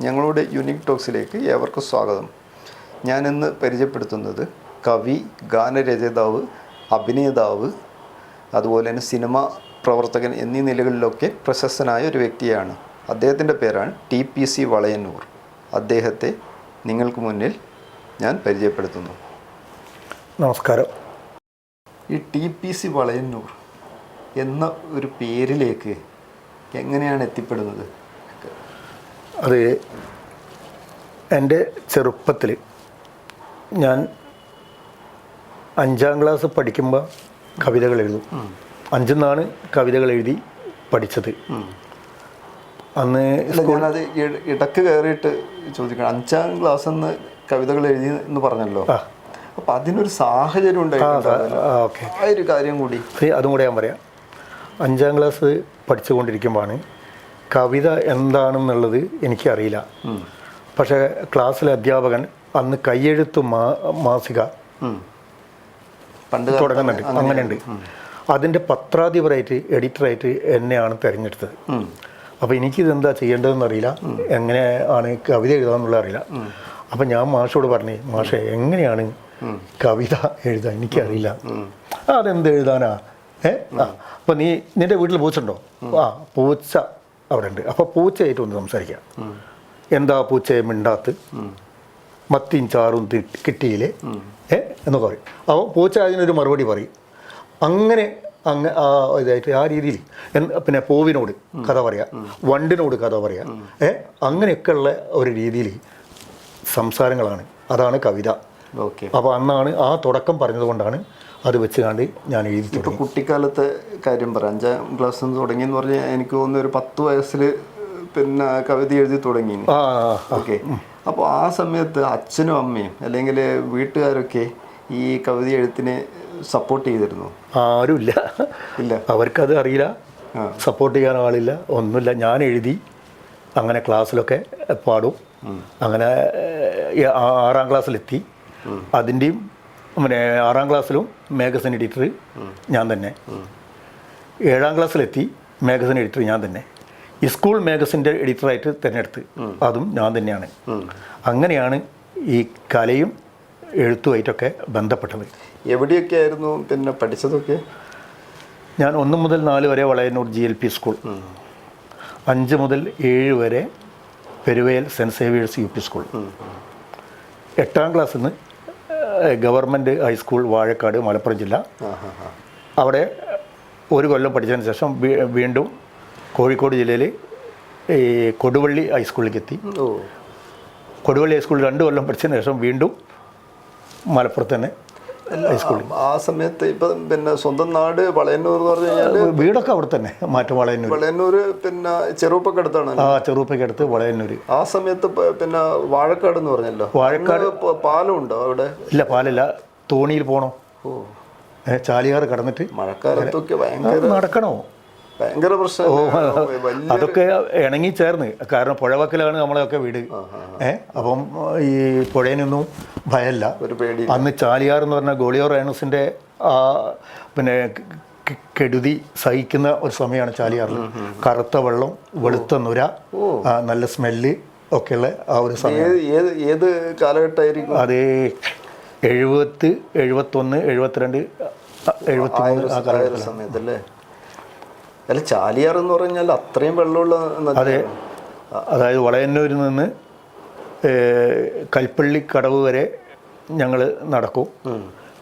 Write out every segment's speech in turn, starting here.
ഞങ്ങളുടെ യുനിക് ടോക്സിലേക്ക് ഏവർക്കും സ്വാഗതം. ഞാനിന്ന് പരിചയപ്പെടുത്തുന്നത് കവി ഗാനരചയിതാവ് അഭിനേതാവ് അതുപോലെ തന്നെ സിനിമ പ്രവർത്തകൻ എന്നീ നിലകളിലൊക്കെ പ്രശസ്തനായ ഒരു വ്യക്തിയാണ്. അദ്ദേഹത്തിന്റെ പേരാണ് ടി പി സി വളയന്നൂർ. അദ്ദേഹത്തെ നിങ്ങൾക്ക് മുന്നിൽ ഞാൻ പരിചയപ്പെടുത്തുന്നു. നമസ്കാരം. ഈ ടി പി സി വളയന്നൂർ എന്ന ഒരു പേരിലേക്ക് എങ്ങനെയാണ് എത്തിപ്പെടുന്നത്? അത് എന്റെ ചെറുപ്പത്തിൽ ഞാൻ അഞ്ചാം ക്ലാസ് പഠിക്കുമ്പോൾ കവിതകൾ എഴുതും. അഞ്ചെന്നാണ് കവിതകൾ എഴുതി പഠിച്ചത്. അന്ന് ഞാനത് ഇടയ്ക്ക് കയറിയിട്ട് ചോദിക്കണം. അഞ്ചാം ക്ലാസ് എന്ന് കവിതകൾ എഴുതി എന്ന് പറഞ്ഞല്ലോ. അപ്പം അതിനൊരു സാഹചര്യം ഉണ്ടായിരുന്നു ആ ഒരു കാര്യം കൂടി. അതും കൂടെ ഞാൻ പറയാം. അഞ്ചാം ക്ലാസ് പഠിച്ചുകൊണ്ടിരിക്കുമ്പോഴാണ് കവിത എന്താണെന്നുള്ളത് എനിക്കറിയില്ല. പക്ഷെ ക്ലാസ്സിലെ അധ്യാപകൻ അന്ന് കയ്യെഴുത്ത് മാ മാസിക. പണ്ട് തുടങ്ങുന്നുണ്ട്. അങ്ങനെയുണ്ട്. അതിന്റെ പത്രാധിപരായിട്ട് എഡിറ്ററായിട്ട് എന്നെയാണ് തിരഞ്ഞെടുത്തത്. അപ്പോൾ എനിക്കിത് എന്താ ചെയ്യേണ്ടതെന്ന് അറിയില്ല. എങ്ങനെ ആണ് കവിത എഴുതാമെന്നുള്ള അറിയില്ല. അപ്പം ഞാൻ മാഷോട് പറഞ്ഞു മാഷെ എങ്ങനെയാണ് കവിത എഴുതാൻ എനിക്കറിയില്ല. "ആ, അതെന്ത് എഴുതാനാ? ഏ? ആ അപ്പം നീ നിന്റെ വീട്ടിൽ പൂച്ചുണ്ടോ ആ പൂച്ച. അവിടെ ഉണ്ട് അപ്പോൾ പൂച്ചയായിട്ട് ഒന്ന് സംസാരിക്കാം. എന്താ പൂച്ചയെ മിണ്ടാത്ത്? മത്തിയും ചാറും കിട്ടിയില്ലേ? ഏ? എന്നൊക്കെ പറയും. അപ്പോൾ പൂച്ച അതിനൊരു മറുപടി പറയും. അങ്ങനെ അങ്ങ് ആ ഇതായിട്ട് ആ രീതിയിൽ പിന്നെ പൂവിനോട് കഥ പറയാം. വണ്ടിനോട് കഥ പറയാം. ഏ? അങ്ങനെയൊക്കെയുള്ള ഒരു രീതിയിൽ സംസാരങ്ങളാണ്. അതാണ് കവിത. ഓക്കെ. അപ്പോൾ അന്നാണ് ആ തുടക്കം പറഞ്ഞതുകൊണ്ടാണ് അത് വെച്ച് കണ്ട് ഞാൻ എഴുതി ഇപ്പോൾ കുട്ടിക്കാലത്തെ കാര്യം പറയാം. അഞ്ചാം ക്ലാസ് നിന്ന് തുടങ്ങിയെന്ന് പറഞ്ഞാൽ എനിക്ക് തോന്നുന്നു ഒരു പത്ത് വയസ്സിൽ പിന്നെ കവിത എഴുതി തുടങ്ങി ഓക്കെ. അപ്പോൾ ആ സമയത്ത് അച്ഛനും അമ്മയും അല്ലെങ്കിൽ വീട്ടുകാരൊക്കെ ഈ കവിത എഴുത്തിനെ സപ്പോർട്ട് ചെയ്തിരുന്നു? ആരുമില്ല. ഇല്ല. അവർക്കത് അറിയില്ല. സപ്പോർട്ട് ചെയ്യാൻ ആളില്ല. ഒന്നുമില്ല. ഞാൻ എഴുതി. അങ്ങനെ ക്ലാസ്സിലൊക്കെ പാടും. അങ്ങനെ ആറാം ക്ലാസ്സിലെത്തി അതിന്റെയും പിന്നെ ആറാം ക്ലാസ്സിലും മാഗസിൻ എഡിറ്റർ ഞാൻ തന്നെ. ഏഴാം ക്ലാസ്സിലെത്തി മാഗസിൻ എഡിറ്റർ ഞാൻ തന്നെ. ഈ സ്കൂൾ മാഗസിന്റെ എഡിറ്ററായിട്ട് തിരഞ്ഞെടുത്ത് അതും ഞാൻ തന്നെയാണ്. അങ്ങനെയാണ് ഈ കലയും എഴുത്തുമായിട്ടൊക്കെ ബന്ധപ്പെട്ടത്. എവിടെയൊക്കെ ആയിരുന്നു പിന്നെ പഠിച്ചതൊക്കെ? ഞാൻ ഒന്ന് മുതൽ നാല് വരെ Valayannur G L P school അഞ്ച് മുതൽ ഏഴ് വരെ Peruvayal saint Xavier's U P school എട്ടാം ക്ലാസ്സിൽ നിന്ന് ഗവൺമെന്റ് ഹൈസ്കൂൾ വാഴക്കാട് മലപ്പുറം ജില്ല. അവിടെ ഒരു കൊല്ലം പഠിച്ചതിന് ശേഷം വീണ്ടും കോഴിക്കോട് ജില്ലയിൽ ഈ കൊടുവള്ളി ഹൈസ്കൂളിലേക്ക് എത്തി കൊടുവള്ളി ഹൈസ്കൂളിൽ രണ്ട് കൊല്ലം പഠിച്ചതിന് ശേഷം വീണ്ടും മലപ്പുറത്ത് തന്നെ ഹൈസ്കൂളിൽ. ആ സമയത്ത് ഇപ്പം പിന്നെ സ്വന്തം നാട് വളയന്നൂർ എന്ന് പറഞ്ഞു കഴിഞ്ഞാൽ വീടൊക്കെ അവിടെ തന്നെ. മാറ്റം വളയന്നൂർ വളയന്നൂർ പിന്നെ ചെറുപ്പൊക്കെ അടുത്താണ് ആ ചെറുപ്പയ്ക്ക് അടുത്ത് വളയന്നൂർ ആ സമയത്ത് പിന്നെ വാഴക്കാട് എന്ന് പറഞ്ഞല്ലോ. വാഴക്കാട് പാലം ഉണ്ടോ അവിടെ? ഇല്ല പാലില്ല. തോണിയിൽ പോണോ? ഓ. ചാലിയാറ് കടന്നിട്ട്. മഴക്കാലത്തൊക്കെ ഭയങ്കര നടക്കണോ? ഭയങ്കര പ്രശ്നം അതൊക്കെ ഇണങ്ങി ചേർന്ന് കാരണം പുഴവക്കലാണ് നമ്മളെയൊക്കെ വീട്. ഏ അപ്പം ഈ പുഴയിനൊന്നും ഭയമല്ല ഒരു പേടി അന്ന് ചാലിയാർ എന്ന് പറഞ്ഞ ഗോളിയോ റൈനസിന്റെ ആ പിന്നെ കെടുതി സഹിക്കുന്ന ഒരു സമയമാണ് ചാലിയാറിൽ. കറുത്ത വെള്ളം വെളുത്ത നുര നല്ല സ്മെല്ല് ഒക്കെയുള്ള ആ ഒരു സമയം. ഏത് ഏത് കാലഘട്ടമായിരിക്കും? അത് എഴുപത്ത് എഴുപത്തൊന്ന് എഴുപത്തിരണ്ട് എഴുപത്തി മൂന്ന് ആ കാലഘട്ടം സമയത്തല്ലേ? അല്ല ചാലിയാർ എന്ന് പറഞ്ഞാൽ അത്രയും വെള്ളമുള്ള അതെ. അതായത് വളയന്നൂരിൽ നിന്ന് കൽപ്പള്ളി കടവ് വരെ ഞങ്ങൾ നടക്കും.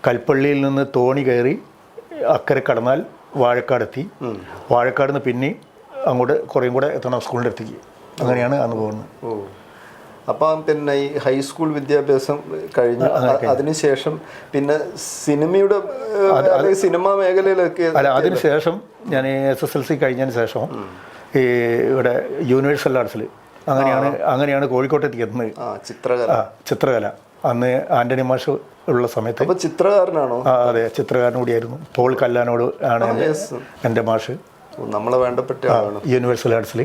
കൽപ്പള്ളിയിൽ നിന്ന് തോണി കയറി അക്കരെ കടന്നാൽ വാഴക്കാടെത്തി വാഴക്കാട് നിന്ന് പിന്നെ അങ്ങോട്ട് കുറേയും കൂടെ എത്തണം സ്കൂളിന്റെ അടുത്തേക്ക്. അങ്ങനെയാണ് അന്ന് പോകുന്നത്. ഓ. അപ്പം പിന്നെ ഈ ഹൈസ്കൂൾ വിദ്യാഭ്യാസം കഴിഞ്ഞു. അതിനുശേഷം പിന്നെ സിനിമയുടെ സിനിമാ മേഖലയിലൊക്കെ അല്ല അതിനുശേഷം ഞാൻ എസ് എസ് എൽ സി കഴിഞ്ഞതിന് ശേഷം ഈ ഇവിടെ യൂണിവേഴ്സൽ ആർട്സിൽ അങ്ങനെയാണ് അങ്ങനെയാണ് കോഴിക്കോട്ടെത്തി എത്തുന്നത് ചിത്രകല. ചിത്രകല. അന്ന് ആന്റണി മാഷ് ഉള്ള സമയത്ത്. അപ്പോൾ ചിത്രകാരനാണോ? ആ അതെ ചിത്രകാരൻ കൂടിയായിരുന്നു. പോൾ കല്ലാനോട് ആണ് എന്റെ മാഷ്. നമ്മളെ വേണ്ടപ്പെട്ട യൂണിവേഴ്സൽ ആർട്സിൽ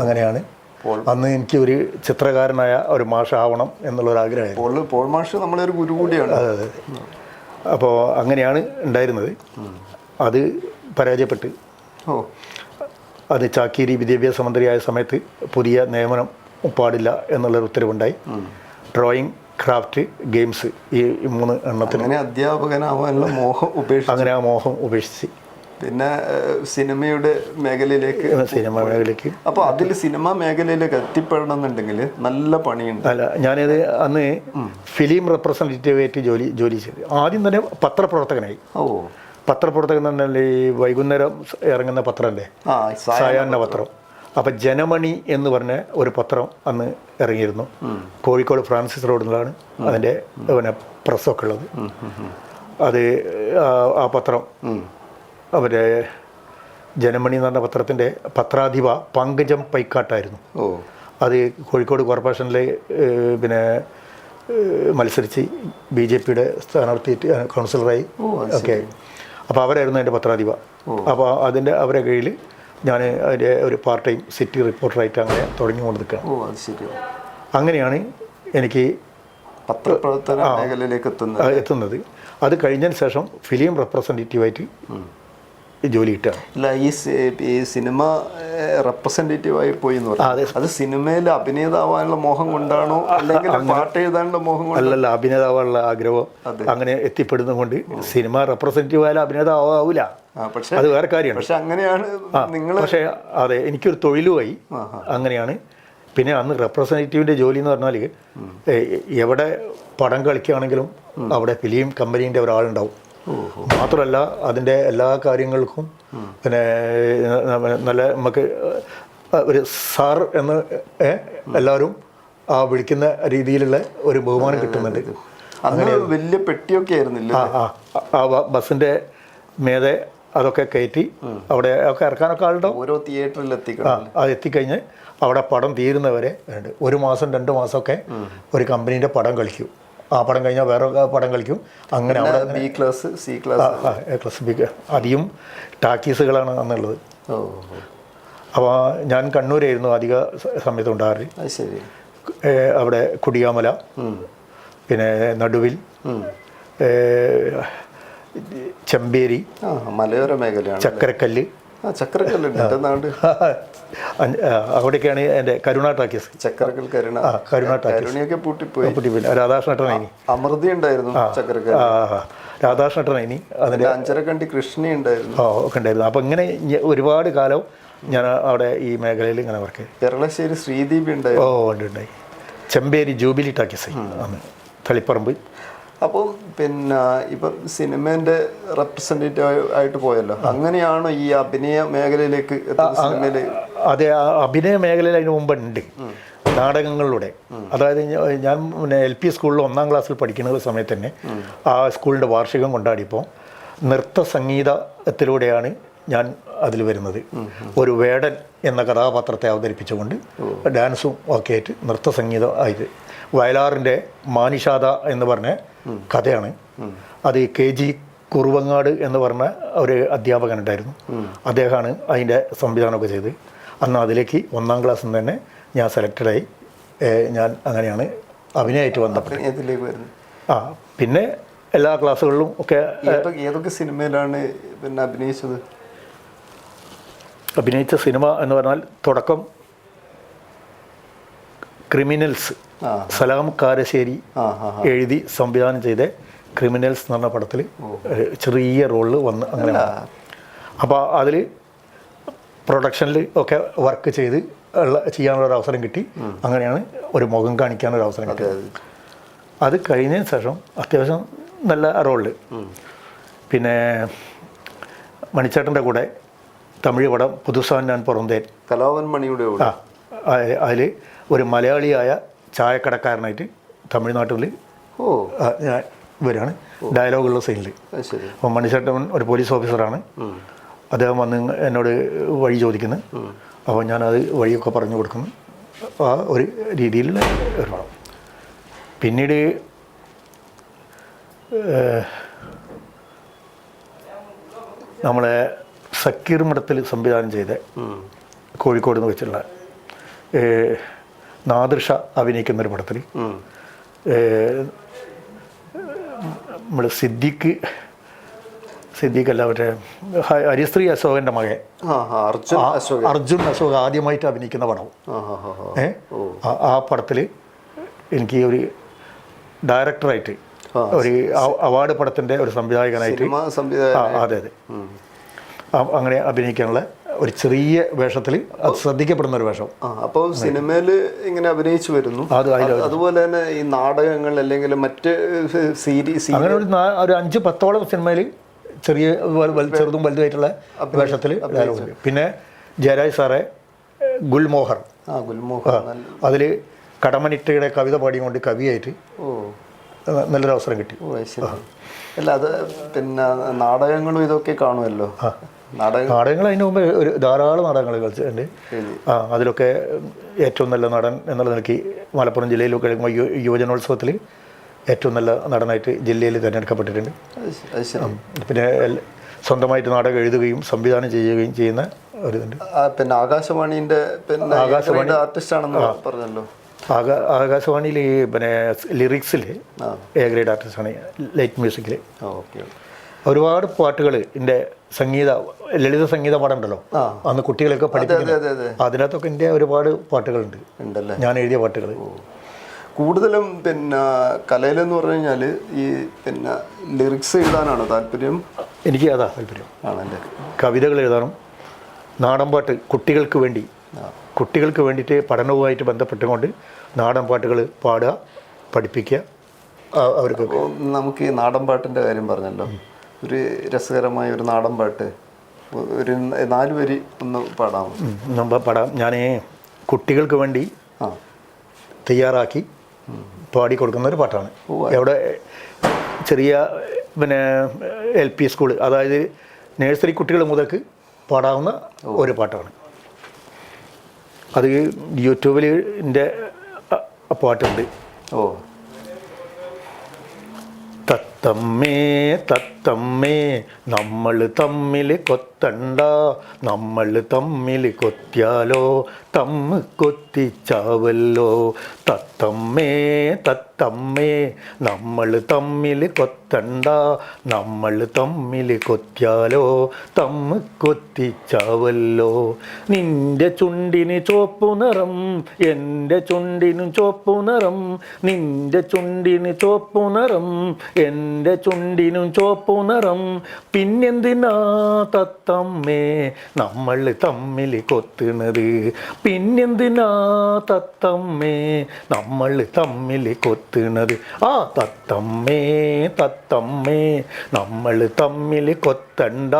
അങ്ങനെയാണ്. അന്ന് എനിക്ക് ഒരു ചിത്രകാരനായ ഒരു മാഷ് ആവണം എന്നുള്ളൊരു ആഗ്രഹമായിരുന്നു പോൾ പോൾ മാഷ് നമ്മളെ ഒരു ഗുരു കൂടിയാണ്. അതെ അതെ. അപ്പോൾ അങ്ങനെയാണ് ഉണ്ടായിരുന്നത്. അത് പരാജയപ്പെട്ട്. ഓ. അത് ചാക്കേരി വിദ്യാഭ്യാസ മന്ത്രിയായ സമയത്ത് പുതിയ നിയമനം പാടില്ല എന്നുള്ളൊരു ഉത്തരവുണ്ടായി. ഡ്രോയിങ് ക്രാഫ്റ്റ് ഗെയിംസ് ഈ മൂന്ന് എണ്ണത്തിന് അധ്യാപകനാവാനുള്ള മോഹം ഉപേക്ഷിച്ച്. അങ്ങനെ ആ മോഹം ഉപേക്ഷിച്ച്. പിന്നെ സിനിമയുടെ മേഖലയിലേക്ക് സിനിമ മേഖലയ്ക്ക്. അപ്പോൾ അതിൽ സിനിമ മേഖലയിലേക്ക് എത്തിപ്പെടണം എന്നുണ്ടെങ്കിൽ നല്ല പണിയുണ്ട്. അല്ല ഞാനത് അന്ന് ഫിലിം റെപ്രസെന്റേറ്റീവായിട്ട് ജോലി ജോലി ചെയ്തു. ആദ്യം തന്നെ പത്രപ്രവർത്തകനായി. ഓ. പത്രപ്രവർത്തകൻ എന്ന് പറഞ്ഞാൽ ഈ വൈകുന്നേരം ഇറങ്ങുന്ന പത്രമല്ലേ സായാഹ്ന പത്രം. അപ്പം ജനമണി എന്ന് പറഞ്ഞ ഒരു പത്രം അന്ന് ഇറങ്ങിയിരുന്നു. കോഴിക്കോട് ഫ്രാൻസിസ് റോഡിലാണ് അതിന്റെ പിന്നെ പ്രസ്സൊക്കെ ഉള്ളത്. അത് ആ പത്രം അവരെ ജനമണി എന്ന് പറഞ്ഞ പത്രത്തിന്റെ പത്രാധിപ പങ്കജം പൈക്കാട്ടായിരുന്നു. ഓ. അത് കോഴിക്കോട് കോർപ്പറേഷനിലെ പിന്നെ മത്സരിച്ച് ബി ജെ പിയുടെ സ്ഥാനാർത്ഥി കൗൺസിലറായി ഒക്കെ. അപ്പോൾ അവരായിരുന്നു എന്റെ പത്രാധിപ. അപ്പോൾ അതിന്റെ അവരെ കീഴിൽ ഞാൻ അതിന്റെ ഒരു പാർട്ട് ടൈം സിറ്റി റിപ്പോർട്ടറായിട്ട് അങ്ങനെ തുടങ്ങി കൊണ്ട് ശരി. അങ്ങനെയാണ് എനിക്ക് പത്രപ്രവർത്തന മേഖലയിലേക്ക് എത്തുന്നത്. എത്തുന്നത്. അത് കഴിഞ്ഞതിന് ശേഷം ഫിലിം റെപ്രസെന്റേറ്റീവായിട്ട് ജോലി കിട്ടുക അല്ല ഈ സിനിമ റെപ്രസെന്റേറ്റീവ് ആയി പോയി എന്ന് അതെ. പറഞ്ഞു. അത്. സിനിമയിൽ അഭിനേതാവാനുള്ള മോഹം കൊണ്ടാണോ അല്ലെങ്കിൽ പാട്ട് എഴുതാനുള്ള മോഹം കൊണ്ട്? അല്ലല്ല അഭിനേതാവാനുള്ള ആഗ്രഹം അങ്ങനെ എത്തിപ്പെടുന്നതുകൊണ്ട് സിനിമ റെപ്രസെന്റേറ്റീവ് ആയാലും അഭിനേതാവൂല ആ, പക്ഷെ അത് വേറെ കാര്യമാണ്. പക്ഷെ അങ്ങനെയാണ് നിങ്ങൾ പക്ഷേ അതെ എനിക്കൊരു തൊഴിലുമായി അങ്ങനെയാണ്. പിന്നെ അന്ന് റെപ്രസെന്റേറ്റീവിന്റെ ജോലി എന്ന് പറഞ്ഞാൽ എവിടെ പടം കളിക്കുകയാണെങ്കിലും അവിടെ ഫിലിം കമ്പനീന്റെ ഒരാളുണ്ടാവും. മാത്രമല്ല അതിന്റെ എല്ലാ കാര്യങ്ങൾക്കും പിന്നെ നല്ല നമുക്ക് ഒരു സാർ എന്ന് എല്ലാവരും ആ വിളിക്കുന്ന രീതിയിലുള്ള ഒരു ബഹുമാനം കിട്ടുന്നുണ്ട്. അങ്ങനെ വലിയ പെട്ടിയൊക്കെ ആയിരുന്നില്ല? ആ ബസ്സിന്റെ മേതെ അതൊക്കെ കയറ്റി അവിടെ ഒക്കെ ഇറക്കാനൊക്കെ ആളുണ്ടാവും ഓരോ തിയേറ്ററിൽ എത്തിക്കണം അത് എത്തിക്കഴിഞ്ഞ് അവിടെ പടം തീരുന്നവരെ ഒരു മാസം രണ്ട് മാസമൊക്കെ ഒരു കമ്പനീന്റെ പടം കളിക്കും. ആ പടം കഴിഞ്ഞാൽ വേറെ പടം കളിക്കും. അങ്ങനെ അവിടെ ബി ക്ലാസ് സി ക്ലാസ് ക്ലാസിഫിക്ക അധികം ടാക്കീസുകളാണ് അന്നുള്ളത്. അപ്പോൾ ഞാൻ കണ്ണൂരായിരുന്നു അധിക സമയത്ത് ഉണ്ടാകാറ്. ശരി. അവിടെ കുടിയാമല പിന്നെ നടുവിൽ ചെമ്പേരി മലയോര മേഖല ചക്കരക്കല്ല് എന്റെ എന്റെ കരുണ ടാക്കീസ് ചക്രക്കൽ കരുണ. ആ കരുണ ടാക്കീസ് പൂട്ടിപ്പോയി. കുട്ടിപ്പില്ല രാധാകൃഷ്ണട്ടനായിനി അമൃതി ഉണ്ടായിരുന്നു ചക്രക്കൽ ആ രാധാകൃഷ്ണട്ടനായിനി അതിന്റെ അഞ്ചരക്കണ്ടി കൃഷ്ണി ഉണ്ടായിരുന്നു. ഓ ഒക്കെ ഉണ്ടായിരുന്നു. അപ്പോൾ ഇങ്ങനെ ഒരുപാട് കാലം ഞാൻ അവിടെ ഈ മേഖലയിൽ ഇങ്ങനെ വർക്ക് ചെയ്തു. കേരളശ്ശേരി ശ്രീദീപി ഓ ഉണ്ടായിരുന്നു ഉണ്ട് ഉണ്ടായി. Chemperi jubilee talkies. തളിപ്പറമ്പ്. അപ്പം പിന്നെ ഇപ്പം സിനിമേന്റെ റെപ്രസെന്റേറ്റീവ് ആയിട്ട് പോയല്ലോ. അങ്ങനെയാണോ ഈ അഭിനയ മേഖലയിലേക്ക് അതെ അഭിനയ മേഖലയിൽ അതിന് മുമ്പുണ്ട്. നാടകങ്ങളിലൂടെ. അതായത് ഞാൻ പിന്നെ എൽ പി സ്കൂളിൽ ഒന്നാം ക്ലാസ്സിൽ പഠിക്കുന്ന സമയത്ത് തന്നെ ആ സ്കൂളിന്റെ വാർഷികം കൊണ്ടാടിയപ്പോൾ നൃത്ത സംഗീതത്തിലൂടെയാണ് ഞാൻ അതിൽ വരുന്നത്. ഒരു വേടൻ എന്ന കഥാപാത്രത്തെ അവതരിപ്പിച്ചുകൊണ്ട് ഡാൻസും ഒക്കെ ആയിട്ട് നൃത്ത സംഗീതം ആയിട്ട് വയലാറിന്റെ മാനിഷാദ എന്ന് പറഞ്ഞ കഥയാണ്. അത് കെ ജി കുറുവങ്ങാട് എന്ന് പറഞ്ഞ ഒരു അധ്യാപകൻ ഉണ്ടായിരുന്നു അദ്ദേഹമാണ് അതിന്റെ സംവിധാനമൊക്കെ ചെയ്ത്. അന്ന് അതിലേക്ക് ഒന്നാം ക്ലാസ്സിൽ നിന്ന് തന്നെ ഞാൻ സെലക്റ്റഡായി ഞാൻ അങ്ങനെയാണ് അഭിനയമായിട്ട് ബന്ധപ്പെട്ടത്. വരുന്നത്. ആ പിന്നെ എല്ലാ ക്ലാസ്സുകളിലും ഒക്കെ ഏതൊക്കെ സിനിമയിലാണ് പിന്നെ അഭിനയിച്ചത്? അഭിനയിച്ച സിനിമ എന്ന് പറഞ്ഞാൽ തുടക്കം ക്രിമിനൽസ്. സലാം കാരശ്ശേരി എഴുതി സംവിധാനം ചെയ്ത ക്രിമിനൽസ് എന്ന് പറഞ്ഞ പടത്തിൽ ചെറിയ റോളിൽ വന്ന് അങ്ങനെ. അപ്പോൾ അതിൽ പ്രൊഡക്ഷനിൽ ഒക്കെ വർക്ക് ചെയ്ത് ഉള്ള ചെയ്യാനുള്ള ഒരു അവസരം കിട്ടി. അങ്ങനെയാണ് ഒരു മുഖം കാണിക്കാനൊരു അവസരം കിട്ടിയത്. അത്. കഴിഞ്ഞതിന് ശേഷം അത്യാവശ്യം നല്ല റോളിൽ പിന്നെ മണിച്ചേട്ടന്റെ കൂടെ തമിഴ് പടം പുതുസാൻ ഞാൻ പുറന്തേൻ. കലാവൻ മണിയുടെ അതിൽ ഒരു മലയാളിയായ ചായക്കടക്കാരനായിട്ട് തമിഴ്നാട്ടിൽ ഓ. ഞാൻ ഇവരാണ് ഡയലോഗുള്ള സീനിൽ അപ്പം മണിശേട്ടൻ ഒരു പോലീസ് ഓഫീസറാണ്. അദ്ദേഹം വന്ന് എന്നോട് വഴി ചോദിക്കുന്നു. അപ്പോൾ ഞാനത് വഴിയൊക്കെ പറഞ്ഞു കൊടുക്കുന്നു. ആ ഒരു രീതിയിലുള്ള ഒരു പടം പിന്നീട് നമ്മളെ സക്കീർ മഠത്തിൽ സംവിധാനം ചെയ്ത കോഴിക്കോട് നിന്ന് വെച്ചുള്ള ഏഹ്, നാദൃഷ അഭിനയിക്കുന്ന ഒരു പടത്തിൽ. നമ്മൾ സിദ്ദിഖ് സിദ്ദീഖല്ല മറ്റേ ഹ- ഹരിശ്രീ അശോകന്റെ മകൻ. അർജുൻ അശോക് ആദ്യമായിട്ട് അഭിനയിക്കുന്ന പടം. ഏ ആ- പടത്തിൽ എനിക്ക് ഒരു ഡയറക്ടറായിട്ട് ഒരു അവാർഡ് പടത്തിന്റെ ഒരു സംവിധായകനായിട്ട് അതെ അതെ. അങ്ങനെ അഭിനയിക്കാനുള്ള ഒരു ചെറിയ വേഷത്തിൽ അത് ശ്രദ്ധിക്കപ്പെടുന്ന ഒരു വേഷം. അപ്പോൾ സിനിമയിൽ ഇങ്ങനെ അഭിനയിച്ചു വരുന്നു. അതുപോലെ തന്നെ ഈ നാടകങ്ങൾ അല്ലെങ്കിൽ മറ്റ് സീരീസ് അങ്ങനെ ഒരു ഒരു അഞ്ച് പത്തോളം സിനിമയിൽ ചെറിയ ചെറുതും വലുതുമായിട്ടുള്ള വേഷത്തിൽ പിന്നെ ജയരാജ് സാറെ ഗുൽമോഹർ. ആ ഗുൽമോഹർ അതിൽ കടമനിട്ടയുടെ കവിത പാടിയുകൊണ്ട് കവിയായിട്ട് നല്ലൊരു അവസരം കിട്ടി. അല്ല അത് പിന്നെ നാടകങ്ങളും ഇതൊക്കെ കാണുമല്ലോ. നാടകങ്ങൾ? അതിന് മുമ്പ് ഒരു ധാരാളം നാടകങ്ങൾ കളിച്ചിട്ടുണ്ട്. ആ അതിലൊക്കെ ഏറ്റവും നല്ല നടൻ എന്നുള്ള നിലയ്ക്ക് മലപ്പുറം ജില്ലയിലൊക്കെ യുവജനോത്സവത്തിൽ ഏറ്റവും നല്ല നടനായിട്ട് ജില്ലയിൽ തിരഞ്ഞെടുക്കപ്പെട്ടിട്ടുണ്ട്. പിന്നെ സ്വന്തമായിട്ട് നാടകം എഴുതുകയും സംവിധാനം ചെയ്യുകയും ചെയ്യുന്ന ഒരു ഇതുണ്ട്. പിന്നെ ആകാശവാണിന്റെ പിന്നെ ആകാശവാണി- ആർട്ടിസ്റ്റ് ആണെന്ന് പറഞ്ഞല്ലോ. ആകാ ആകാശവാണിയിൽ പിന്നെ ലിറിക്സിൽ എ ഗ്രേഡ് ആർട്ടിസ്റ്റാണ് ലൈറ്റ് മ്യൂസിക്കിൽ ഓക്കെ. ഒരുപാട് പാട്ടുകൾ എന്റെ സംഗീത ലളിത സംഗീത പാടുണ്ടല്ലോ. അന്ന് കുട്ടികളൊക്കെ പഠിക്കുന്നത് അതിനകത്തൊക്കെ എന്റെ ഒരുപാട് പാട്ടുകളുണ്ട്. ഞാൻ എഴുതിയ പാട്ടുകൾ കൂടുതലും പിന്നെ കലയിലെന്ന് പറഞ്ഞു കഴിഞ്ഞാൽ ഈ പിന്നെ ലിറിക്സ് എഴുതാനാണ് താല്പര്യം? എനിക്ക് അതാ താല്പര്യം. ആണല്ലേ? കവിതകൾ എഴുതാനും നാടൻപാട്ട് കുട്ടികൾക്ക് വേണ്ടി കുട്ടികൾക്ക് വേണ്ടിയിട്ട് പഠനവുമായിട്ട് ബന്ധപ്പെട്ടുകൊണ്ട് നാടൻ പാട്ടുകൾ പാടുക പഠിപ്പിക്കുക അവർക്ക് നമുക്ക് ഈ നാടൻ പാട്ടിന്റെ കാര്യം പറഞ്ഞല്ലോ. ഒരു രസകരമായ ഒരു നാടൻ പാട്ട്. ഒരു നാല് വരി ഒന്ന് പാടാം നമ്മൾ പാടാം. ഞാൻ കുട്ടികൾക്ക് വേണ്ടി തയ്യാറാക്കി പാടി കൊടുക്കുന്ന ഒരു പാട്ടാണ്. എവിടെ ചെറിയ പിന്നെ എൽ പി സ്കൂൾ അതായത് നഴ്സറി കുട്ടികൾ മുതൽക്ക് പാടാവുന്ന ഒരു പാട്ടാണ്. അത് യൂട്യൂബിൽ എന്റെ പാട്ടുണ്ട്. ഓ. തത്തമ്മേ തത്തമ്മേ നമ്മൾ തമ്മിൽ കൊത്തണ്ട നമ്മൾ തമ്മിൽ കൊത്തിയാലോ തമ്മ് കൊത്തിച്ചാവല്ലോ. തത്തമ്മേ തത്തമ്മേ നമ്മൾ തമ്മിൽ കൊത്തണ്ട നമ്മൾ തമ്മിൽ കൊത്തിയാലോ തമ്മ് കൊത്തിച്ചാവല്ലോ. നിന്റെ ചുണ്ടിന് ചോപ്പു നിറം എന്റെ ചുണ്ടിന് ചോപ്പു നിറം നിന്റെ ചുണ്ടിന് ചോപ്പു നിറം എന്റെ ചുണ്ടിനും ചോപ്പു നിറം പിന്നെന്തിനാ തത്തമ്മേ? നമ്മൾ തമ്മിൽ കൊത്തുന്നത് പിന്നെന്തിനാ തത്തമ്മേ? നമ്മൾ തമ്മിൽ കൊത്തുന്നത്. ആ തത്തമ്മേ തത്തമ്മേ നമ്മൾ തമ്മിൽ കൊത്തണ്ട.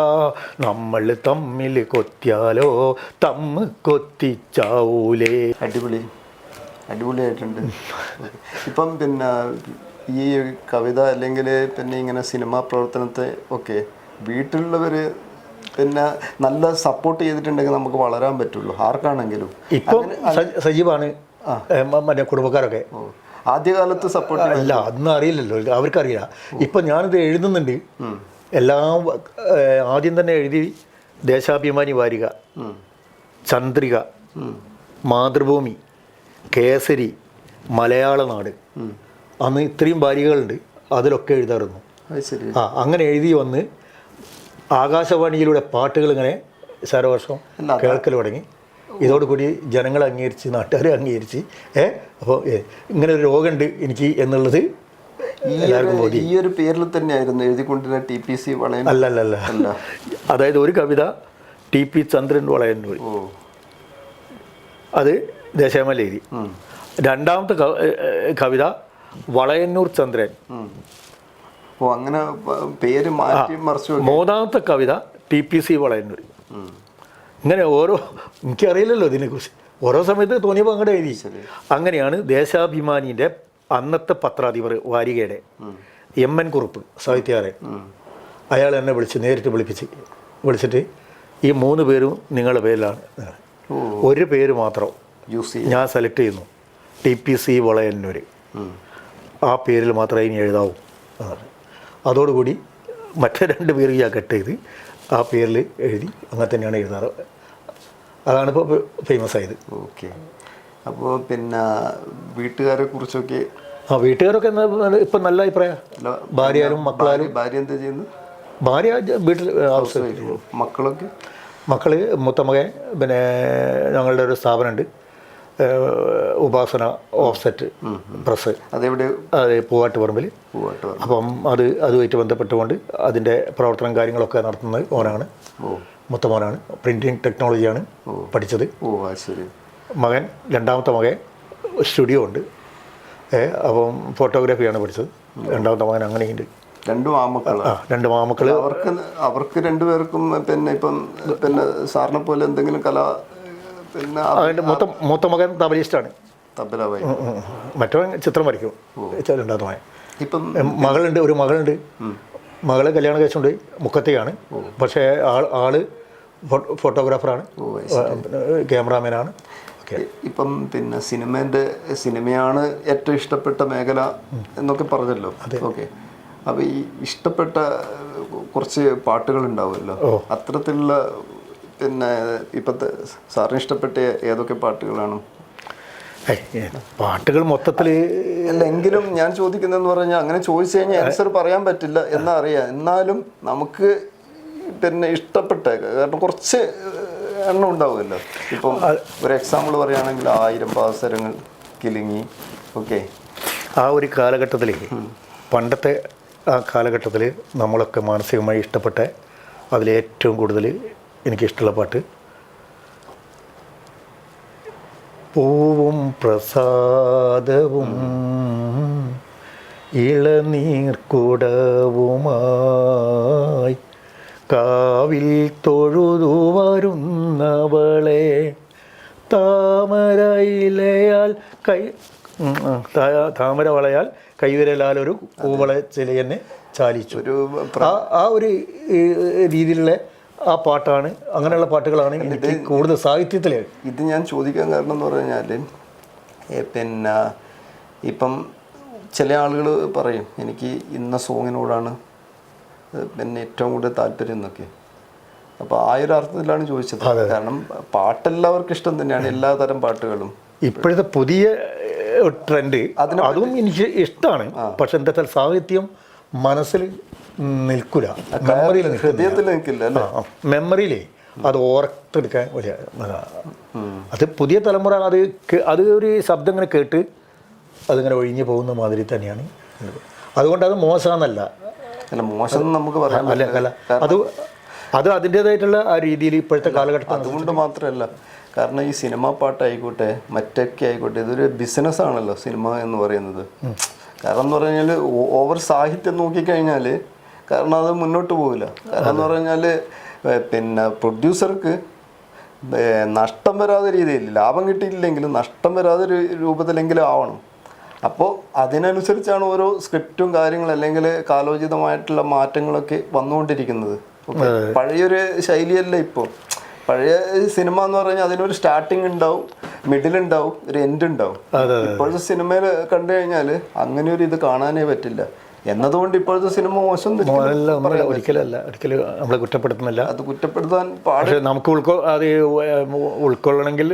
നമ്മൾ തമ്മിൽ കൊത്തിയാലോ? തമ്മ് കൊത്തിച്ചാവൂലേ? അടിപൊളി. അടിപൊളിയായിട്ടുണ്ട്. ഇപ്പം പിന്നെ ഈ കവിത അല്ലെങ്കിൽ പിന്നെ ഇങ്ങനെ സിനിമാ പ്രവർത്തനത്തെ ഒക്കെ വീട്ടിലുള്ളവർ പിന്നെ നല്ല സപ്പോർട്ട് ചെയ്തിട്ടുണ്ടെങ്കിൽ നമുക്ക് വളരാൻ പറ്റുള്ളൂ. ആർക്കാണെങ്കിലും. ഇപ്പം സജ- സജീവാണ് മറ്റേ കുടുംബക്കാരൊക്കെ. ആദ്യകാലത്ത് സപ്പോർട്ട് അല്ല അന്ന് അറിയില്ലല്ലോ. അവർക്കറിയില്ല. ഇപ്പം ഞാനിത് എഴുതുന്നുണ്ട്. എല്ലാം ആദ്യം തന്നെ എഴുതി ദേശാഭിമാനി വാരിക ചന്ദ്രിക മാതൃഭൂമി കേസരി മലയാള നാട് അന്ന് ഇത്രയും വാരികകളുണ്ട്. അതിലൊക്കെ എഴുതാറുന്നു. ആ അങ്ങനെ എഴുതി വന്ന് ആകാശവാണിയിലൂടെ പാട്ടുകൾ ഇങ്ങനെ സാരവർഷം കേൾക്കൽ തുടങ്ങി. ഇതോടുകൂടി ജനങ്ങൾ അംഗീകരിച്ച് നാട്ടുകാരെ അംഗീകരിച്ച് ഏ അപ്പോൾ ഇങ്ങനെ ഒരു രോഗമുണ്ട് എനിക്ക് എന്നുള്ളത് ഈ എല്ലാവർക്കും ഒരു- ഈ ഒരു പേരിൽ തന്നെയായിരുന്നു എഴുതിക്കൊണ്ടിരുന്ന ടി പി സി വളയൻ. അല്ല അല്ല. അല്ല അതായത് ഒരു കവിത ടി പി ചന്ദ്രൻ വളയന്നൂർ അത് ദേശാമല എഴുതി. രണ്ടാമത്തെ കവിത വളയന്നൂർ ചന്ദ്രൻ. അങ്ങനെ പേര് മാറ്റി മറിച്ചു. മൂന്നാമത്തെ കവിത ടി പി സി വളയന്നൂർ. ഇങ്ങനെ ഓരോ എനിക്കറിയില്ലല്ലോ ഇതിനെക്കുറിച്ച്. ഓരോ സമയത്ത് തോന്നിയപ്പോൾ അങ്ങോട്ട് എഴുതി. അങ്ങനെയാണ് ദേശാഭിമാനിന്റെ അന്നത്തെ പത്രാധിപർ വാരികയുടെ എം എൻ കുറുപ്പ് സാഹിത്യകാരൻ. അയാൾ എന്നെ വിളിച്ച് നേരിട്ട് വിളിപ്പിച്ച് വിളിച്ചിട്ട് ഈ മൂന്ന് പേരും നിങ്ങളുടെ പേരിലാണ്. ഒരു പേര് മാത്രം ഞാൻ സെലക്ട് ചെയ്യുന്നു. T P C Valayannur. ആ പേരിൽ മാത്രമേ ഇനി എഴുതാവൂ. എന്നാണ് അതോടുകൂടി മറ്റേ രണ്ട് പേര് ഞാൻ കട്ട് ചെയ്ത് ആ പേരിൽ എഴുതി അങ്ങനെ തന്നെയാണ് എഴുതാറ്. അതാണ് ഇപ്പോൾ ഫേമസ് ആയത്. ഓക്കെ. അപ്പോൾ പിന്നെ വീട്ടുകാരെ കുറിച്ചൊക്കെ ആ വീട്ടുകാരൊക്കെ ഇപ്പം നല്ല അഭിപ്രായം. ഭാര്യയാലും മക്കളാലും ഭാര്യ- എന്താ ചെയ്യുന്നത്? ഭാര്യ വീട്ടിൽ മക്കളൊക്കെ? മക്കൾ മുത്തമകൻ പിന്നെ ഞങ്ങളുടെ ഒരു സ്ഥാപനമുണ്ട്. Upasana offset press. അതെവിടെ? അത് പൂവാട്ട് പറമ്പിൽ പോവാട്ടോ അപ്പം അത് അതുമായിട്ട് ബന്ധപ്പെട്ടുകൊണ്ട് അതിന്റെ പ്രവർത്തനം കാര്യങ്ങളൊക്കെ നടത്തുന്നത് ഓനാണ്. മുത്തമോനാണ്. പ്രിന്റിങ് ടെക്നോളജിയാണ് പഠിച്ചത്. മകൻ രണ്ടാമത്തെ മകൻ സ്റ്റുഡിയോ ഉണ്ട്. ഏ, അപ്പം ഫോട്ടോഗ്രാഫിയാണ് പഠിച്ചത്. രണ്ടാമത്തെ മകൻ അങ്ങനെയുണ്ട്. രണ്ടും ആമക്കളാണ് ആ രണ്ട് അവർക്ക് അവർക്ക് രണ്ടുപേർക്കും പിന്നെ ഇപ്പം പിന്നെ സാറിനെ പോലെ എന്തെങ്കിലും കല പിന്നെ അതിന്റെ മൂത്ത മൂത്ത മകൻ തബലിസ്റ്റാണ് തബല മറ്റവൻ ചിത്രം വരയ്ക്കും. മകൻ. ഇപ്പം മകളുണ്ട് ഒരു മകളുണ്ട്. മകൾ കല്യാണം കഴിച്ചുകൊണ്ട് മുക്കത്തെയാണ്. പക്ഷേ ആൾ ആൾ ഫോട്ടോഗ്രാഫറാണ്. ക്യാമറാമാനാണ്. ഇപ്പം പിന്നെ സിനിമേന്റെ സിനിമയാണ് ഏറ്റവും ഇഷ്ടപ്പെട്ട മേഖല എന്നൊക്കെ പറഞ്ഞല്ലോ. ഓക്കെ. അപ്പോൾ ഈ ഇഷ്ടപ്പെട്ട കുറച്ച് പാട്ടുകൾ ഉണ്ടാവുമല്ലോ അത്തരത്തിലുള്ള പിന്നെ ഇപ്പോഴത്തെ സാറിന് ഇഷ്ടപ്പെട്ട ഏതൊക്കെ പാട്ടുകളാണ്? പാട്ടുകൾ മൊത്തത്തിൽ അല്ലെങ്കിലും ഞാൻ ചോദിക്കുന്നതെന്ന് പറഞ്ഞാൽ അങ്ങനെ ചോദിച്ചു കഴിഞ്ഞാൽ ആൻസർ പറയാൻ പറ്റില്ല എന്നറിയാം എന്നാലും നമുക്ക് പിന്നെ ഇഷ്ടപ്പെട്ട കാരണം കുറച്ച് എണ്ണം ഉണ്ടാവുമല്ലോ. ഇപ്പം ഒരു എക്സാമ്പിൾ പറയുകയാണെങ്കിൽ ആയിരം പാസരങ്ങൾ കിലുങ്ങി. ഓക്കെ. ആ ഒരു കാലഘട്ടത്തിൽ പണ്ടത്തെ ആ കാലഘട്ടത്തിൽ നമ്മളൊക്കെ മാനസികമായി ഇഷ്ടപ്പെട്ട അതിലേറ്റവും കൂടുതൽ എനിക്കിഷ്ടമുള്ള പാട്ട്. പൂവും പ്രസാദവും ഇളനീർക്കുടവുമായി കാവിൽ തൊഴുതു വരുന്നവളെ താമരയിലയാൽ കൈ താമര വളയാൽ കൈവിരലാൽ ഒരു കൂവള ചിലയെന്നെ ചാലിച്ചു. ഒരു ആ ഒരു രീതിയിലുള്ള ആ പാട്ടാണ് അങ്ങനെയുള്ള പാട്ടുകളാണ് എനിക്ക് കൂടുതൽ സാഹിത്യത്തിൽ ഇത് ഞാൻ ചോദിക്കാൻ കാരണം എന്ന് പറഞ്ഞാൽ പിന്നെ ഇപ്പം ചില ആളുകൾ പറയും എനിക്ക് ഇന്ന സോങ്ങിനോടാണ് പിന്നെ ഏറ്റവും കൂടുതൽ താല്പര്യം എന്നൊക്കെ. അപ്പോൾ ആ ഒരു അർത്ഥത്തിലാണ് ചോദിച്ചത്. കാരണം പാട്ടെല്ലാവർക്കും ഇഷ്ടം തന്നെയാണ് എല്ലാ തരം പാട്ടുകളും. ഇപ്പോഴത്തെ പുതിയ ട്രെൻഡ് അതും എനിക്ക് ഇഷ്ടമാണ്. പക്ഷെ എന്താ വെച്ചാൽ സാഹിത്യം മനസ്സിൽ നിൽക്കില്ല. മെമ്മറിയിൽ ഹൃദയത്തിൽ നിൽക്കില്ല മെമ്മറിയിലേ അത് ഓർത്തെടുക്കാൻ വലിയ അതാ. പുതിയ തലമുറ അത് അത് ഒരു ശബ്ദം ഇങ്ങനെ കേട്ട് അതിങ്ങനെ ഒഴിഞ്ഞു പോകുന്ന മാതിരി തന്നെയാണ് അതുകൊണ്ട് അത് മോശമെന്നല്ല. മോശം നമുക്ക് പറയാൻ അല്ല പറ്റില്ല. അല്ല. അത് അത് അതിന്റെതായിട്ടുള്ള ആ രീതിയിൽ ഇപ്പോഴത്തെ കാലഘട്ടം അതുകൊണ്ട് മാത്രമല്ല കാരണം ഈ സിനിമ പാട്ടായിക്കോട്ടെ മറ്റൊക്കെ ആയിക്കോട്ടെ ഇതൊരു ബിസിനസ് ആണല്ലോ സിനിമ എന്ന് പറയുന്നത്. കാരണം എന്ന് പറഞ്ഞാൽ ഓവർ സാഹിത്യം നോക്കിക്കഴിഞ്ഞാൽ കാരണം അത് മുന്നോട്ട് പോകില്ല കാരണം എന്ന് പറഞ്ഞാൽ പിന്നെ പ്രൊഡ്യൂസർക്ക് നഷ്ടം വരാതെ രീതിയിൽ ലാഭം കിട്ടിയിട്ടില്ലെങ്കിലും നഷ്ടം വരാതെ രൂപത്തിലെങ്കിലും ആവണം. അപ്പോൾ അതിനനുസരിച്ചാണ് ഓരോ സ്ക്രിപ്റ്റും കാര്യങ്ങളും അല്ലെങ്കിൽ കാലോചിതമായിട്ടുള്ള മാറ്റങ്ങളൊക്കെ വന്നുകൊണ്ടിരിക്കുന്നത്. പഴയൊരു ശൈലിയല്ല ഇപ്പോൾ പഴയ സിനിമ എന്ന് പറഞ്ഞാൽ അതിനൊരു സ്റ്റാർട്ടിങ് ഉണ്ടാവും മിഡിൽ ഉണ്ടാവും ഒരു എൻഡ് ഉണ്ടാവും. ഇപ്പോഴത്തെ സിനിമയിൽ കണ്ടു കഴിഞ്ഞാൽ അങ്ങനെ ഒരു ഇത് കാണാനേ പറ്റില്ല. എന്നതുകൊണ്ട് ഇപ്പോഴത്തെ സിനിമ മോശം ഒരിക്കലല്ല. ഒരിക്കലും നമ്മളെ കുറ്റപ്പെടുത്തുന്നില്ല. അത് കുറ്റപ്പെടുത്താൻ പാടില്ല പക്ഷെ നമുക്ക് ഉൾക്കൊ അത് ഉൾക്കൊള്ളണമെങ്കിൽ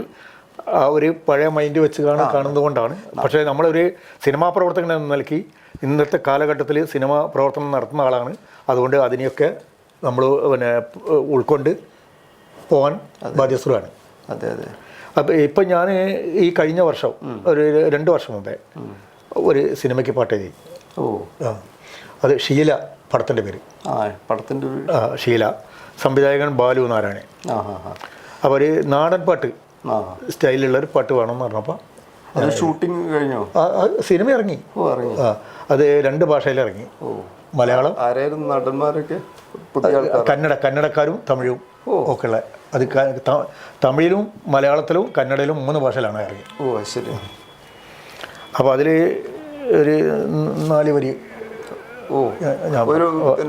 ആ ഒരു പഴയ മൈൻഡ് വെച്ച് കാണാൻ കാണുന്നത് കൊണ്ടാണ്. പക്ഷേ നമ്മളൊരു സിനിമാ പ്രവർത്തകൻ എന്ന നിലയ്ക്ക് ഇന്നത്തെ കാലഘട്ടത്തിൽ സിനിമ പ്രവർത്തനം നടത്തുന്ന ആളാണ്. അതുകൊണ്ട് അതിനെയൊക്കെ നമ്മൾ പിന്നെ ഉൾക്കൊണ്ട് പോകാൻ ബാധ്യസ്ഥരാണ്. അതെ അതെ. അപ്പം ഇപ്പം ഞാൻ ഈ കഴിഞ്ഞ വർഷം ഒരു രണ്ട് വർഷം മുമ്പേ ഒരു സിനിമയ്ക്ക് പാട്ട് എഴുതി. ഓ. ആ. അത് ഷീല പടത്തിന്റെ പേര്. ആ പടത്തിന്റെ ആ ഷീല. സംവിധായകൻ ബാലു നാരായണൻ. ഒരു നാടൻ പാട്ട്. സ്റ്റൈലുള്ള ഒരു പാട്ട് വേണമെന്ന് പറഞ്ഞപ്പോൾ ഷൂട്ടിംഗ് കഴിഞ്ഞോ? സിനിമ ഇറങ്ങി. ഓ ഇറങ്ങി. ആ അത് രണ്ട് ഭാഷയിൽ ഇറങ്ങി. ഓ. മലയാളം. ആരായിരുന്നു നടന്മാരൊക്കെ? കന്നഡ കന്നഡക്കാരും തമിഴും ഒക്കെ ഉള്ള അത് തമിഴിലും മലയാളത്തിലും കന്നഡയിലും മൂന്ന് ഭാഷയിലാണ് ഇറങ്ങി. ഓ ശരി. അപ്പോൾ അതിൽ ഒരു നാല് വരി. ഓ ഒരു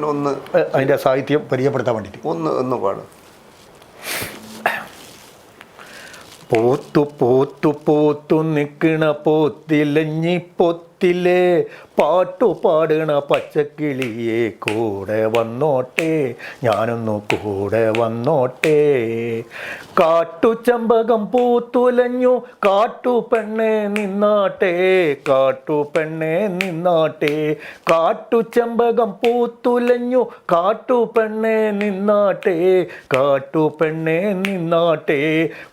ഒന്ന് അതിന്റെ സാഹിത്യം പരിചയപ്പെടുത്താൻ വേണ്ടിയിട്ട് ഒന്ന് ഒന്ന് പാടും. പോത്തു പോത്തു പോത്തു നിക്കണ പോത്തിലഞ്ഞി പൊത്തി പൊത്തിലെ പാട്ടു പാടണ പച്ചക്കിളിയെ കൂടെ വന്നോട്ടെ ഞാനൊന്നു കൂടെ വന്നോട്ടെ. കാട്ടു ചെമ്പകം പൂത്തുലഞ്ഞു കാട്ടു പെണ്ണെ നിന്നാട്ടെ കാട്ടു പെണ്ണെ നിന്നാട്ടെ. കാട്ടു ചെമ്പകം പൂത്തുലഞ്ഞു കാട്ടു പെണ്ണെ നിന്നാട്ടെ കാട്ടു പെണ്ണെ നിന്നാട്ടെ.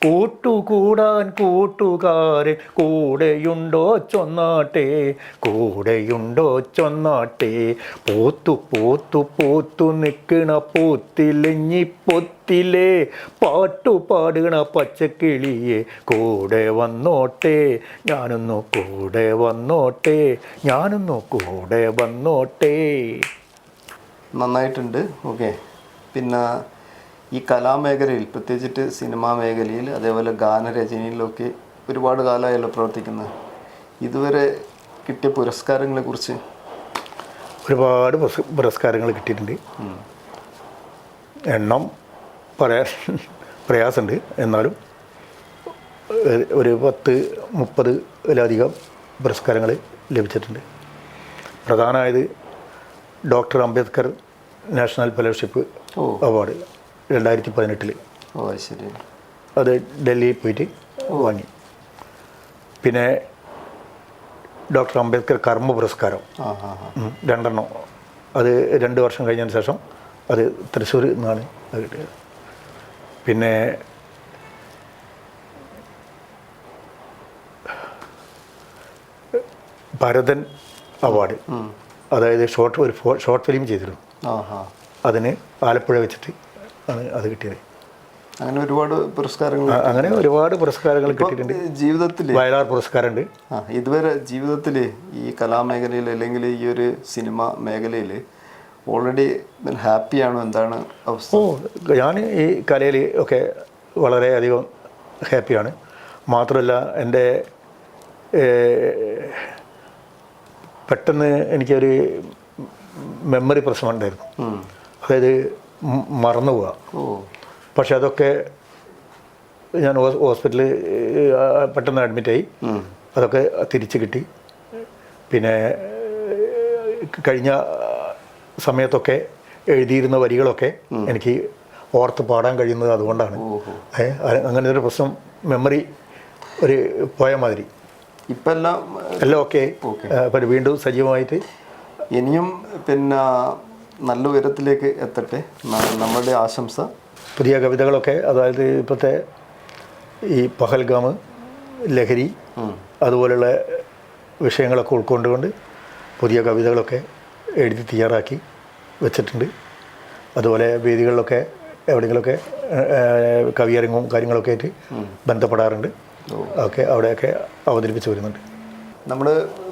കൂട്ടുകൂടാൻ കൂട്ടുകാരൻ കൂടെയുണ്ടോ ചൊന്നാട്ടെ കൂടെയുണ്ടോ ചൊന്നാട്ടെ? പോത്തു പോത്തു പോത്തു നിൽക്കണ പൂത്തിലെഞ്ഞി പൊത്തിലെ. പാട്ടു പാടുകണ പച്ചക്കിളിയെ കൂടെ വന്നോട്ടെ. ഞാനൊന്നു കൂടെ വന്നോട്ടെ. ഞാനൊന്നു കൂടെ വന്നോട്ടെ. നന്നായിട്ടുണ്ട്. ഓക്കെ. പിന്നെ ഈ കലാമേഖലയിൽ പ്രത്യേകിച്ചിട്ട് സിനിമാ മേഖലയിൽ അതേപോലെ ഗാനരചനയിലൊക്കെ ഒരുപാട് കാലമായല്ലോ പ്രവർത്തിക്കുന്നത്. ഇതുവരെ കിട്ടിയ പുരസ്കാരങ്ങളെ കുറിച്ച്? ഒരുപാട് പുരസ്കാരങ്ങൾ കിട്ടിയിട്ടുണ്ട്. എണ്ണം പറയാൻ പ്രയാസമുണ്ട്. എന്നാലും ഒരു- പത്ത് മുപ്പതിലധികം പുരസ്കാരങ്ങൾ ലഭിച്ചിട്ടുണ്ട്. പ്രധാനമായത് doctor Ambedkar national fellowship award രണ്ടായിരത്തി പതിനെട്ടിൽ അത് ഡൽഹിയിൽ പോയിട്ട് വാങ്ങി. പിന്നെ ഡോക്ടർ അംബേദ്കർ കർമ്മ പുരസ്കാരം. രണ്ടെണ്ണം. അത് രണ്ട് വർഷം കഴിഞ്ഞതിന് ശേഷം അത് തൃശ്ശൂർ നിന്നാണ് അത് കിട്ടിയത്. പിന്നെ ഭരതൻ അവാർഡ്. അതായത് ഷോർട്ട് ഒരു ഷോർട്ട് ഫിലിം ചെയ്തിരുന്നു. അതിന് ആലപ്പുഴ വെച്ചിട്ട് ആണ് അത് കിട്ടിയത്. അങ്ങനെ ഒരുപാട് പുരസ്കാരങ്ങൾ അങ്ങനെ ഒരുപാട് പുരസ്കാരങ്ങൾ കിട്ടിയിട്ടുണ്ട്. ജീവിതത്തിൽ വയലാർ പുരസ്കാരമുണ്ട്. ആ ഇതുവരെ ജീവിതത്തിൽ ഈ കലാമേഖലയിൽ അല്ലെങ്കിൽ ഈ ഒരു സിനിമ മേഖലയിൽ ഓൾറെഡി ഹാപ്പിയാണോ എന്താണ് അവസ്ഥ? ഓ ഞാൻ ഈ കലയിൽ ഒക്കെ വളരെയധികം ഹാപ്പിയാണ് മാത്രമല്ല എന്റെ പെട്ടെന്ന് എനിക്കൊരു മെമ്മറി പ്രശ്നമുണ്ടായിരുന്നു. അതായത് മറന്നു പോവുക ഓ. പക്ഷെ അതൊക്കെ ഞാൻ ഹോസ്പിറ്റലിൽ പെട്ടെന്ന് അഡ്മിറ്റായി. അതൊക്കെ തിരിച്ച് കിട്ടി. പിന്നെ കഴിഞ്ഞ സമയത്തൊക്കെ എഴുതിയിരുന്ന വരികളൊക്കെ എനിക്ക് ഓർത്ത് പാടാൻ കഴിയുന്നത് അതുകൊണ്ടാണ്. അങ്ങനെ ഒരു പ്രശ്നം മെമ്മറി ഒരു പോയ മാതിരി. ഇപ്പം എല്ലാം എല്ലാം ഓക്കെ. അപ്പം വീണ്ടും സജീവമായിട്ട്. ഇനിയും പിന്നെ നല്ല ഉയരത്തിലേക്ക് എത്തട്ടെ. നമ്മുടെ ആശംസ. പുതിയ കവിതകളൊക്കെ അതായത് ഇപ്പോഴത്തെ ഈ പഹൽഗാം ലഹരി അതുപോലെയുള്ള അതുപോലുള്ള വിഷയങ്ങളൊക്കെ ഉൾക്കൊണ്ടുകൊണ്ട് പുതിയ കവിതകളൊക്കെ എഴുതി തയ്യാറാക്കി വെച്ചിട്ടുണ്ട്. അതുപോലെ വേദികളിലൊക്കെ എവിടെയെങ്കിലുമൊക്കെ കവിയരങ്ങും കാര്യങ്ങളൊക്കെ ആയിട്ട് ബന്ധപ്പെടാറുണ്ട്. ഒക്കെ അവിടെയൊക്കെ അവതരിപ്പിച്ച് വരുന്നുണ്ട്. നമ്മൾ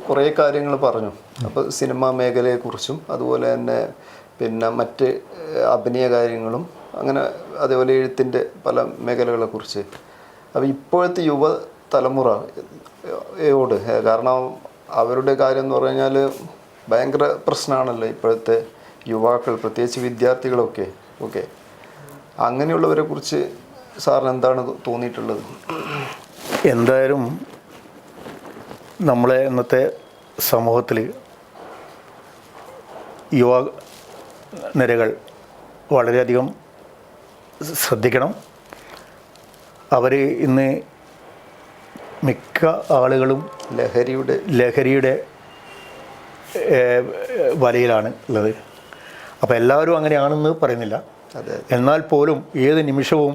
കുറേ കാര്യങ്ങൾ പറഞ്ഞു. അപ്പോൾ സിനിമാ മേഖലയെക്കുറിച്ചും അതുപോലെ തന്നെ പിന്നെ മറ്റ് അഭിനയ കാര്യങ്ങളും അങ്ങനെ അതേപോലെ എഴുത്തിന്റെ പല മേഖലകളെക്കുറിച്ച്. അപ്പോൾ ഇപ്പോഴത്തെ യുവ തലമുറ യോട് കാരണം അവരുടെ കാര്യം എന്ന് പറഞ്ഞു കഴിഞ്ഞാൽ ഭയങ്കര പ്രശ്നമാണല്ലോ ഇപ്പോഴത്തെ യുവാക്കൾ പ്രത്യേകിച്ച് വിദ്യാർത്ഥികളൊക്കെ. ഓക്കെ. അങ്ങനെയുള്ളവരെ കുറിച്ച് സാറിന് എന്താണ് തോന്നിയിട്ടുള്ളത്? എന്തായാലും നമ്മളെ ഇന്നത്തെ സമൂഹത്തിൽ യുവ നിരകൾ വളരെയധികം ശ്രദ്ധിക്കണം. അവർ ഇന്ന് മിക്ക ആളുകളും ലഹരിയുടെ ലഹരിയുടെ വലയിലാണ് ഉള്ളത്. അപ്പോൾ എല്ലാവരും അങ്ങനെയാണെന്ന് പറയുന്നില്ല. അതെ എന്നാൽ പോലും ഏത് നിമിഷവും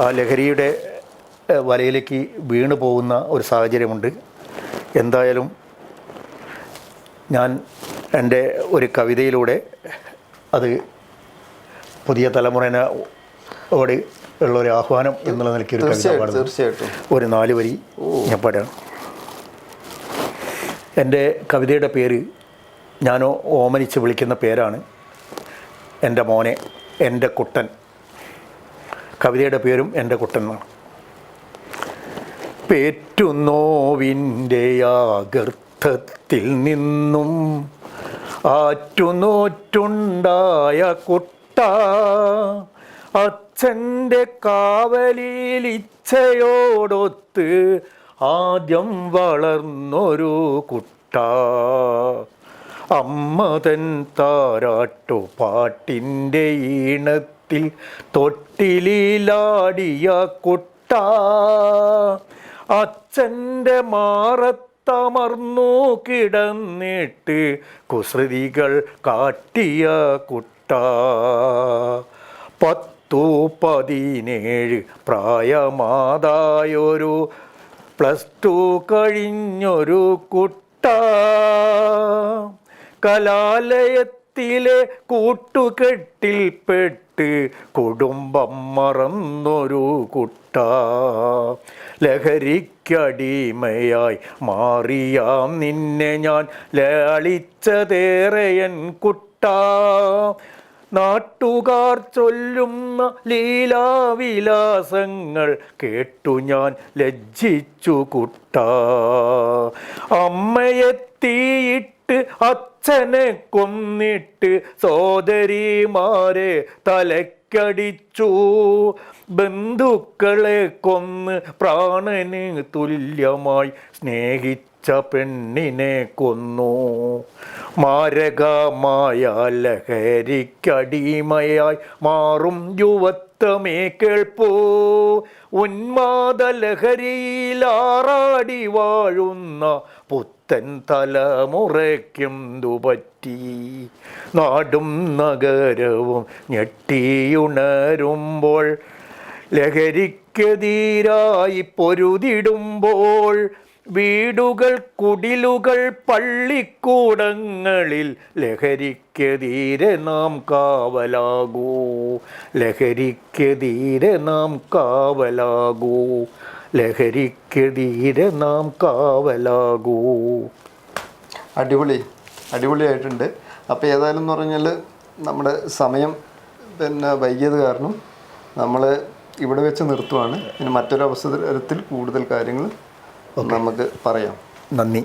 ആ ലഹരിയുടെ വലയിലേക്ക് വീണു പോകുന്ന ഒരു സാഹചര്യമുണ്ട്. എന്തായാലും ഞാൻ എന്റെ ഒരു കവിതയിലൂടെ അത് പുതിയ തലമുറേനെ ഓടി ഉള്ള ഒരു ആഹ്വാനം എന്നുള്ള നിലയ്ക്ക് ഒരു കവിത പാടുന്നു. തീർച്ചയായിട്ടും. ഒരു നാല് വരി ഞാൻ പാടാണ് എന്റെ കവിതയുടെ പേര് ഞാനോ ഓമനിച്ച് വിളിക്കുന്ന പേരാണ് എന്റെ മോനെ എന്റെ കുട്ടൻ. കവിതയുടെ പേരും എന്റെ കുട്ടൻ എന്നാണ്. പേറ്റുനോവിന്റെ ആഗർത്ഥത്തിൽ നിന്നും ആറ്റുനോറ്റുണ്ടായ കുട്ട അച്ഛന്റെ കാവലിൽ ഇച്ഛയോടൊത്ത് ആദ്യം വളർന്നൊരു കുട്ട. അമ്മ തൻ താരാട്ടു പാട്ടിന്റെ ഈണത്തിൽ തൊട്ടിലാടിയ കുട്ട. അച്ഛന്റെ മാറത്തമർന്നു കിടന്നിട്ട് കുസൃതികൾ കാട്ടിയ കുട്ട. പത്തു പതിനേഴ് പ്രായമാതായൊരു പ്ലസ് ടു കഴിഞ്ഞൊരു കുട്ട. കലാലയത്തിലെ കൂട്ടുകെട്ടിൽപ്പെട്ട് കുടുംബം മറന്നൊരു കുട്ട. ലഹരിക്കടിമയായി മാറിയാം നിന്നെ ഞാൻ ലാളിച്ചതേറെയൻ കുട്ട. നാട്ടുകാർ ചൊല്ലുന്ന ലീലാവിലാസങ്ങൾ കേട്ടു ഞാൻ ലജ്ജിച്ചു കുട്ട. അമ്മയെ തീയിട്ട് അച്ഛനെ കൊന്നിട്ട് സോദരിമാരെ തലക്കടിച്ചു. ബന്ധുക്കളെ കൊന്ന് പ്രാണന് തുല്യമായി സ്നേഹിച്ച പെണ്ണിനെ കൊന്നു. മാരകമായ ലഹരിക്കടിമയായി മാറും യുവത്വമേ കേൾപ്പോ. ഉന്മാദ ലഹരിയിലാറാടി വാഴുന്ന പുത്തൻ തലമുറയ്ക്കും ദുപറ്റി. നാടും നഗരവും ഞെട്ടിയുണരുമ്പോൾ ലഹരിക്കെതിരായി പൊരുതിടുമ്പോൾ വീടുകൾ കുടിലുകൾ പള്ളിക്കൂടങ്ങളിൽ ലഹരിക്കെതിരെ നാം കാവലാകൂ. ലഹരിക്കെതിരെ നാം കാവലാകൂ. ലഹരിക്കെതിരെ നാം കാവലാകൂ. അടിപൊളി അടിപൊളിയായിട്ടുണ്ട്. അപ്പോൾ ഏതായാലും എന്ന് പറഞ്ഞാൽ നമ്മുടെ സമയം പിന്നെ വൈകിയത് കാരണം നമ്മൾ ഇവിടെ വെച്ച് നിർത്തുവാണ്. പിന്നെ മറ്റൊരു അവസരത്തിൽ കൂടുതൽ കാര്യങ്ങൾ നമുക്ക് പറയാം. നന്ദി.